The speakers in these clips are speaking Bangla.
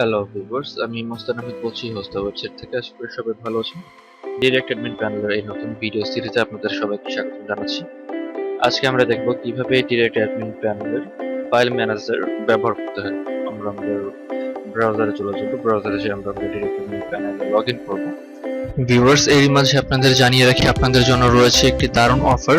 হ্যালো ভিউয়ার্স আমি মোস্তান আহমেদ বলছি হোস্ট ওয়েবসাইট থেকে। আশা করি সবাই ভালো আছেন। ডিরেক্ট অ্যাডমিন প্যানেলের এই নতুন ভিডিও সিরিজে আপনাদের সবাইকে স্বাগত জানাচ্ছি। আজকে আমরা দেখব কীভাবে ডিরেক্ট অ্যাডমিন প্যানেলের ফাইল ম্যানেজার ব্যবহার করতে হয়। আমরা আমাদের ব্রাউজারে চলে যাব। ব্রাউজারে যে আমরা আমাদের ডিরেক্ট অ্যাডমিন প্যানেলে লগ ইন করব। ভিউয়ার্স এরই মাঝে আপনাদের জানিয়ে রাখি, আপনাদের জন্য রয়েছে একটি দারুণ অফার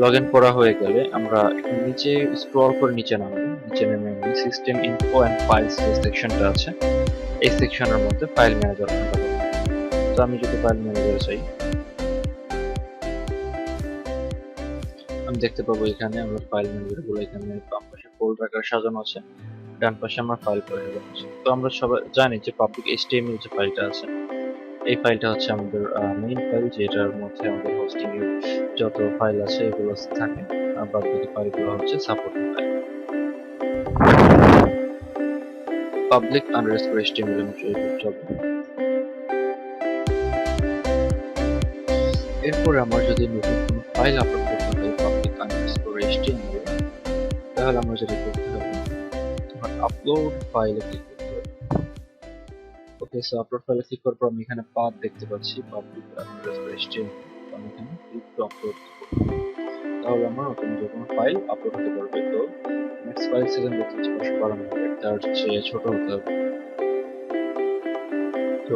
লগ ইন করা হয়ে গেলে আমরা একটু নিচে স্ক্রল করে নিচে নামবো। নিচে নেমে সিস্টেম ইনফো অ্যান্ড ফাইলস যে সেকশনটা আছে, এই সেকশনের মধ্যে ফাইল ম্যানেজার তো আমি যদি ফাইল ম্যানেজার চাই আমি দেখতে পাবো এখানে আমার ফাইল ম্যানেজারগুলো এখানে বাম পাশে ফোল্ডার আকারে সাজানো আছে, ডান পাশে আমার ফাইল পড়ে তো আমরা সবাই জানি যে পাবলিক এইচটিএমএল যে ফাইলটা আছে এই ফাইলটা হচ্ছে আমাদের মেইন ফাইল যেটার মধ্যে আমাদের হোস্টিং এর যত ফাইল আছে এগুলো থাকে। আর বাকি ফাইলগুলো হচ্ছে supporting file public underscore HTML যাব এরপরে আমার যদি নতুন কোনো ফাইল আপলোড করতে হয় পাবলিক আন্ডারস্কোর এইচটিএমএল তাহলে আমরা যেটা করতে হবে আপলোড ফাইলে ক্লিক ওকে সো আপলোড ফাইলে ক্লিক করার পর আমি এখানে পাথ দেখতে পাচ্ছি পাবলিক আন্ডারস্কোর আমি এখানে ক্লিক টু আপলোড তাহলে আমার নতুন যে কোনো ফাইল আপলোড হতে পারবে। তো নেক্সট ফাইল সেকেন্ড দেখতে হচ্ছে পাশে বাড়ানো তার চেয়ে ছোট হতে হবে। তো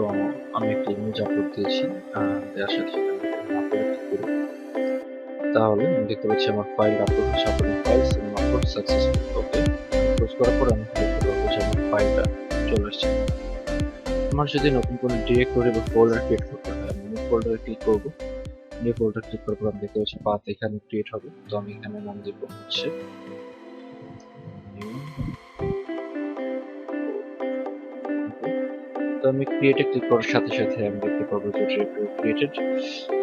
আমি একটা ইমেজ আপলোড দিয়েছি দেওয়ার সাথে সাথে তাহলে আমি দেখতে পাচ্ছি আমার ফাইল আপলোড হচ্ছে আপলোডিং ফাইলস এবং আপলোড সাকসেসফুল ওকে ক্লোজ করার পর আমি দেখতে পাবো আমার ফাইলটা চলে আসছে। আমার যদি নতুন কোনো ডিরেক্টরি বা ফোল্ডার ক্রিয়েট করতে হয় আমি নিউ ফোল্ডারে ক্লিক করব। নিউ ফোল্ডার ক্লিক করার পর আমি দেখতে পাচ্ছি পাথ এখানে ক্রিয়েট হবে। তো আমি এখানে নাম দেবো হচ্ছে তো আমি ক্রিয়েটে ক্লিক করার সাথে সাথে আমি দেখতে পাবো যে ডিরেক্টরি ক্রিয়েটেড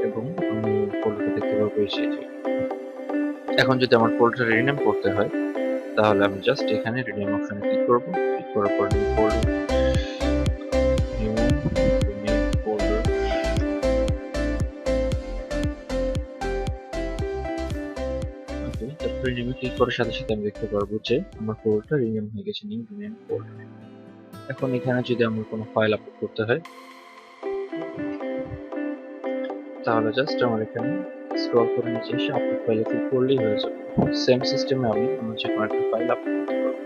এবং আমি ফোল্ডারটা দেখতে পাবো এই যে এখন যদি আমার ফোল্ডার রিনেম করতে হয়, তাহলে আমি জাস্ট এখানে রিনেম অপশনে ক্লিক করব। ক্লিক করার পর ফোল্ডার রিনেমে ক্লিক করার সাথে সাথে আমি দেখতে পারব যে আমার ফোল্ডারটা রিনেম হয়ে গেছে নিউ রিনেম ফোল্ডার এখন এখানে যদি আমার কোনো ফাইল আপলোড করতে হয়, তাহলে জাস্ট আমার এখানে স্ক্রল করে নিচে এসে আপলোড ফাইলে ক্লিক করলেই হয়ে যাবে। সেম সিস্টেমে আমি আমার যে কোনো একটা ফাইল আপলোড করতে পারব।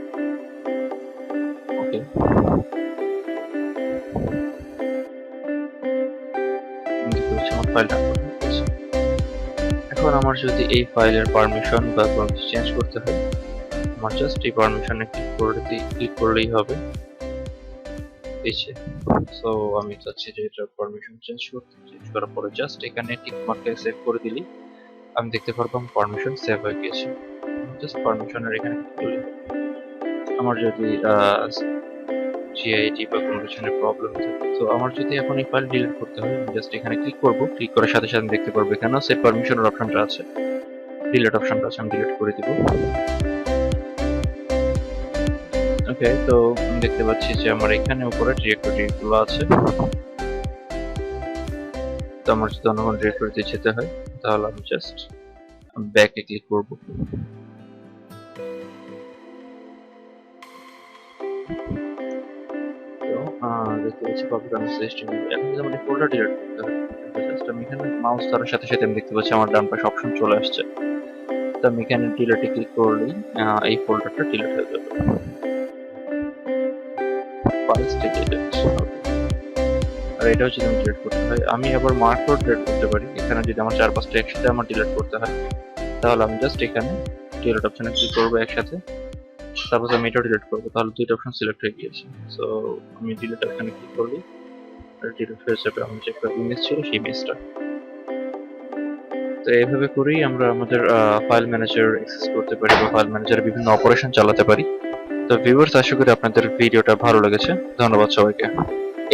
ওকে আমার ফাইলটা এখন আমার যদি এই ফাইলের পারমিশন বা কিছু চেঞ্জ করতে হয়, আমার জাস্ট এই পারমিশনে ক্লিক করে ক্লিক করলেই হবে। দিচ্ছে সো আমি চাচ্ছি যে এটা পারমিশন চেঞ্জ করতে চেঞ্জ করার পরে জাস্ট এখানে টিক মার্কে সেভ করে দিলি আমি দেখতে পারব পারমিশন সেভ হয়ে গেছে জাস্ট পারমিশনের এখানে ক্লিক করলে আমার যদি জিআইডি বা কোনো কিছু প্রবলেম থাকে। তো আমার যদি এখন এই ফাইল ডিলিট করতে হয়, আমি জাস্ট এখানে ক্লিক করব। ক্লিক করার সাথে সাথে দেখতে পারব এখানেও সেভ পারমিশনের অপশনটা আছে। ডিলিট অপশনটা আছে, আমি ডিলিট করে দিব। ওকে তো দেখতে পাচ্ছি যে আমার এখানে উপরে ডিরেক্টরি গুলো আছে। তো আমার যদি অন্য কোনো ডিরেক্টরিতে যেতে হয়, তাহলে আমি জাস্ট ব্যাকে ক্লিক করব। দেখতে পাচ্ছি করতে হয় মাউস সাথে সাথে আমি দেখতে পাচ্ছি আমার চলে আসছে। আমি এখানে ক্লিক করলেই এই ডিলিট হয়ে আর আমি ডিলিট করতে হয়। আমি আবার মার্কও ডিলিট করতে পারি। এখানে যদি আমার চার পাঁচটা একসাথে আমার ডিলিট করতে হয়, তাহলে আমি জাস্ট এখানে ডিলিট অপশনে ক্লিক করব একসাথে। সাপোজ আমি এটাও ডিলিট করব, তাহলে দুইটা অপশন সিলেক্ট হয়ে গিয়েছে। সো আমি ডিলিট অপশনে ক্লিক করলেই ডিলিট হয়ে যাবে আমার যে একটা ইমেজ ছিল, সেই ইমেজটা তো এইভাবে করেই আমরা আমাদের ফাইল ম্যানেজার অ্যাক্সেস করতে পারি বা ফাইল ম্যানেজারে বিভিন্ন অপারেশন চালাতে পারি। তো ভিউয়ার্স আশা করি আপনাদের ভিডিওটা ভালো লেগেছে। ধন্যবাদ সবাইকে।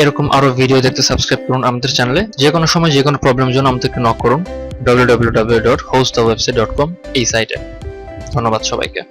এরকম আরও ভিডিও দেখতে সাবস্ক্রাইব করুন আমাদের চ্যানেলে যে কোনো সময় যে কোনো প্রবলেমের জন্য আমাদেরকে নক করুন। www.hostthewebsite.com এই সাইটে ধন্যবাদ সবাইকে।